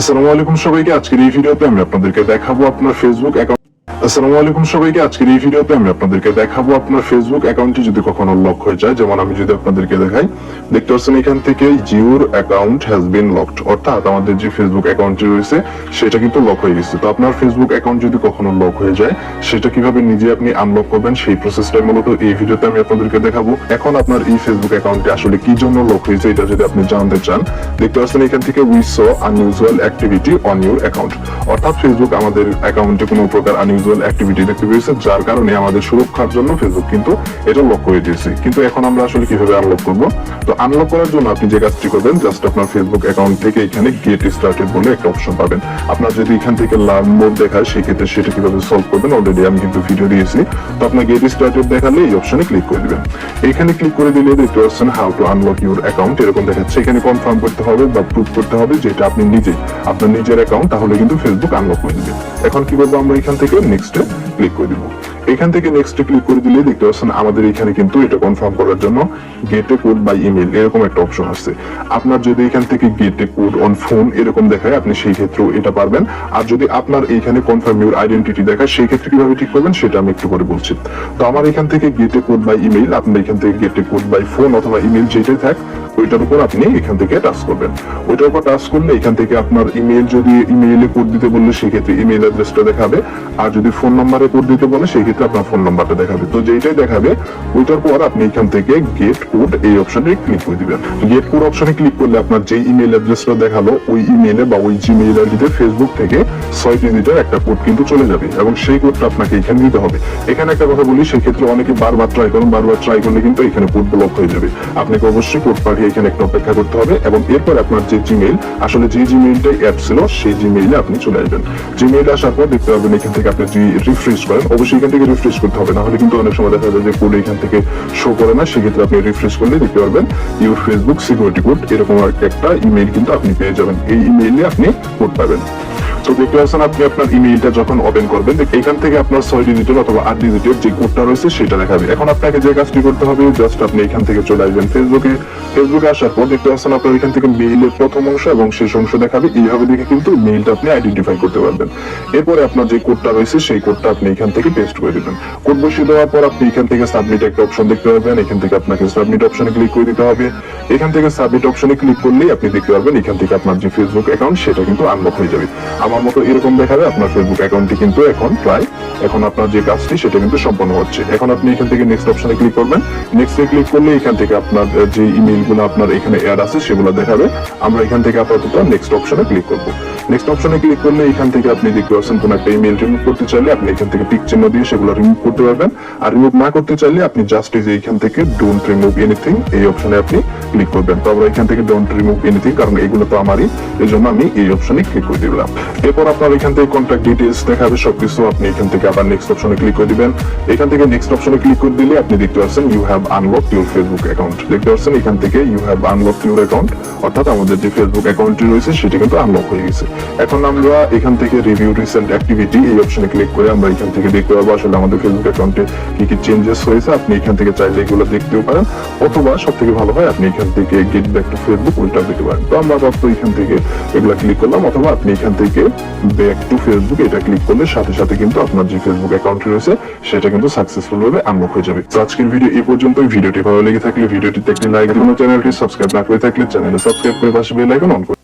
আসসালামু আলাইকুম সবাইকে। আজকের এই ভিডিওতে আমি আপনাদেরকে দেখাবো আপনার ফেসবুক অ্যাকাউন্ট আসসালামু আলাইকুম সবাইকে। আজকের এই ভিডিওতে আমি আপনাদেরকে দেখাবো আপনার ফেসবুক অ্যাকাউন্টটি যদি কখনো লক হয়ে যায়। যেমন আমি যদি আপনাদেরকে দেখাই, দেখতে পাচ্ছেন এখান থেকে জিওর অ্যাকাউন্ট হ্যাজ বিন লকড অর্থাৎ আমাদের যে ফেসবুক অ্যাকাউন্টটি রয়েছে, সেটা কিন্তু লক হয়ে গেছে। তো আপনার ফেসবুক অ্যাকাউন্ট যদি কখনো লক হয়ে যায়, সেটা কীভাবে নিজে আপনি আনলক করবেন, সেই প্রসেসটাই মূলত এই ভিডিওতে আমি আপনাদেরকে দেখাবো। এখন আপনার এই ফেসবুক অ্যাকাউন্টে আসলে কি জন্য লক হয়েছে, এটা যদি আপনি জানতে চান, দেখতে পাচ্ছেন এখান থেকে we saw unusual activity on your account অর্থাৎ ফেসবুক আমাদের অ্যাকাউন্টে কোনো প্রকার আনইউজুয়াল অ্যাক্টিভিটি দেখতে পেয়েছে, যার কারণে আমাদের সুরক্ষার জন্য ফেসবুক কিন্তু এটা লক করে দিয়েছে। কিন্তু এখন আমরা আসলে কীভাবে আনলক করব? তো আনলক করার জন্য আপনি যে কাজটি করবেন জাস্ট আপনার ফেসবুক অ্যাকাউন্ট থেকে এখানে গেট স্টার্টেড বলে একটা অপশন পাবেন। আপনার যদি এখান থেকে লার্ন মোড দেখায়, সেক্ষেত্রে সেটা কীভাবে সলভ করবেন অলরেডি আমি কিন্তু ভিডিও দিয়েছি। তো আপনার গেট স্টার্টেড দেখালে এই অপশনে ক্লিক করে দিবেন। এখানে ক্লিক করে দিলে দেখতে পাচ্ছেন how to unlock your account এরকম দেখাচ্ছে। এখানে কনফার্ম করতে হবে বা প্রুভ করতে হবে যেটা আপনি নিজে, আপনার নিজের অ্যাকাউন্ট তাহলে কিন্তু ফেসবুক আনলক করে দিবে এখন কি করব আমরা এখান থেকে? নেক্সটে ক্লিক করে দিব এখান থেকে নেক্সটে ক্লিক করে দিলে দেখতে পাচ্ছেন আমাদের এখানে কিন্তু এটা কনফার্ম করার জন্য গেটে কোড বাই ইমেল এরকম একটা অপশন আছে আপনার যদি এখান থেকে গেটে কোড অন ফোন এরকম দেখায়, আপনি সেই ক্ষেত্রেও এটা পারবেন। আর যদি আপনার এইখানে কনফার্ম ইউর আইডেন্টিটি দেখায়, সেই ক্ষেত্রে কীভাবে ঠিক করবেন সেটা আমি একটু করে বলছি। তো আমার এখান থেকে গেটে কোড বাই ইমেল আপনার এখান থেকে get a code by phone অথবা ইমেল যেটাই থাক, ওইটার উপর আপনি এখান থেকে টাচ করবেন। ওইটার উপর টাচ করলে এখান থেকে আপনার ইমেল যদি ইমেইলে কোড দিতে বললে, সেক্ষেত্রে ইমেল অ্যাড্রেসটা দেখাবে। আর যদি ফোন নাম্বারে কোড দিতে বলে, সেক্ষেত্রে আপনার ফোন নাম্বারটা দেখাবে। তো যেটাই দেখাবে, ওইটার পর আপনি এখান থেকে গেট কোড এই অপশনে ক্লিক করে দিবেন। গেট কোড অপশনে ক্লিক করলে আপনার যে ইমেল অ্যাড্রেসটা দেখাল, ওই ইমেলে বা ওই জিমেইল আইডিতে ফেসবুক থেকে ছয় ডিজিটের একটা কোড কিন্তু চলে যাবে এবং সেই কোডটা আপনাকে এখানে দিতে হবে। এখানে একটা কথা বলি, সেক্ষেত্রে অনেকে বারবার ট্রাই করুন, বারবার ট্রাই করলে কিন্তু এখানে কোড ব্লক হয়ে যাবে। আপনাকে অবশ্যই কোড পাঠিয়ে এখানে একটা অপেক্ষা করতে হবে এবং এরপর আপনার যে জিমেইল আসলে যে জিমেইলটা অ্যাপ ছিল, সেই জিমেইলে আপনি চলে আসবেন। জিমেইলে আসার পর দেখতে পাবেন এখান থেকে আপনি রিফ্রেশ করেন, অবশ্যই এখান থেকে রিফ্রেশ করতে হবে। না হলে কিন্তু অনেক সময় দেখা যায় যে কোড এখান থেকে শো করে না, সেক্ষেত্রে আপনি রিফ্রেশ করলে দেখতে পারবেন ইউর ফেসবুক সিকিউরিটি কোড এরকম একটা ইমেইল কিন্তু আপনি পেয়ে যাবেন। এই ইমেইলে আপনি কোড পাবেন। তো পাচ্ছেন, আপনি আপনার ইমেইলটা যখন ওপেন করবেন এখান থেকে আপনার ছয় ডিজিটের অথবা আট ডিজিটের যে কোডটা রয়েছে, সেটা দেখাবে। এখন আপনাকে যে কাজটি করতে হবে জাস্ট আপনি এখান থেকে চলে আসবেন ফেসবুকে ফেসবুকে আসার পর পাচ্ছেন, আপনার এখান থেকে মেইলের প্রথম অংশ এবং শেষ অংশ দেখাবে। এইভাবে দেখে কিন্তু মেইলটা আপনি আইডেন্টিফাই করতে পারবেন। এরপরে আপনার যে কোডটা রয়েছে, সেই কোডটা আপনি এখান থেকে পেস্ট করে দিবেন। কোড বসিয়ে দেওয়ার পর আপনি এখান থেকে সাবমিট একটা অপশন দেখতে পাবেন এখান থেকে আপনাকে সাবমিট অপশনে ক্লিক করে দিতে হবে। এখান থেকে সাবমিট অপশনে ক্লিক করলেই আপনি দেখতে পারবেন এখান থেকে আপনার যে ফেসবুক অ্যাকাউন্ট সেটা কিন্তু আনলক হয়ে যাবে। আমার মতো এরকম দেখাবে আপনার ফেসবুক অ্যাকাউন্টটি কিন্তু এখন প্রায়, এখন আপনার যে কাজটি সেটা কিন্তু সম্পন্ন হচ্ছে। এখন আপনি এখান থেকে নেক্সট অপশনে ক্লিক করবেন। নেক্সটে ক্লিক করলে এখান থেকে আপনার যে ইমেইলগুলো আপনার এখানে অ্যাড আছে সেগুলো দেখাবে। আমরা এখান থেকে আপাতত নেক্সট অপশনে ক্লিক করব। নেক্সট অপশনে ক্লিক করলে এখান থেকে আপনি দেখতে পাচ্ছেন কোন একটা ইমেল রিমুভ করতে চাইলে আপনি এখান থেকে টিক চিহ্ন দিয়ে সেগুলো রিমুভ করতে পারবেন। আর রিমুভ না করতে চাইলে আপনি জাস্ট এই যে এখান থেকে ডোন্ট রিমুভ এনিথিং এই অপশনে আপনি ক্লিক করবেন। তো আমরা এখান থেকে ডোন্ট রিমুভ এনিথিং কারণ এগুলো তো আমারই এই জন্য আমি এই অপশনে ক্লিক করে দিলাম। এরপর আপনার এখান থেকে কন্ট্যাক্ট ডিটেলস দেখাবে, সবকিছু আপনি এখান থেকে আবার নেক্সট অপশনে ক্লিক করে দিবেন। এখান থেকে নেক্সট অপশনে ক্লিক করে দিলে আপনি দেখতে পাচ্ছেন you have unlock your Facebook account দেখতে পাচ্ছেন এখান থেকে you have unlock your account অর্থাৎ আমাদের যে ফেসবুক অ্যাকাউন্টটি রয়েছে সেটি কিন্তু আনলক হয়ে গেছে। এখন আমরা এখান থেকে রিভিউ রিসেন্ট অ্যাক্টিভিটি এই অপশনে ক্লিক করে আমরা এখান থেকে দেখতে পাবো আসলে আমাদের ফেসবুক অ্যাকাউন্টে কি কি চেঞ্জেস হয়েছে। আপনি এখান থেকে চাইলে এগুলো দেখতেও পারেন। অথবা সব থেকে ভালো হয়, আপনি এখান থেকে গেট ব্যাক টু ফেসবুক ওইটা দিতে পারেন। তো আমরা আপাতত এখান থেকে এগুলা ক্লিক করলাম, অথবা আপনি এখান থেকে ব্যাক টু ফেসবুক এটা ক্লিক করলে সাথে সাথে কিন্তু আপনার যে ফেসবুক অ্যাকাউন্ট রয়েছে, সেটা কিন্তু সাকসেসফুল ভাবে আনলক হয়ে যাবে। তো আজকের ভিডিও এই পর্যন্ত ভিডিওটি ভালো লেগে থাকলে ভিডিওটিতে একটি লাইক দিন। চ্যানেলটি সাবস্ক্রাইব না করে থাকলে চ্যানেলে সাবস্ক্রাইব করে পাশে বেল আইকন অন করে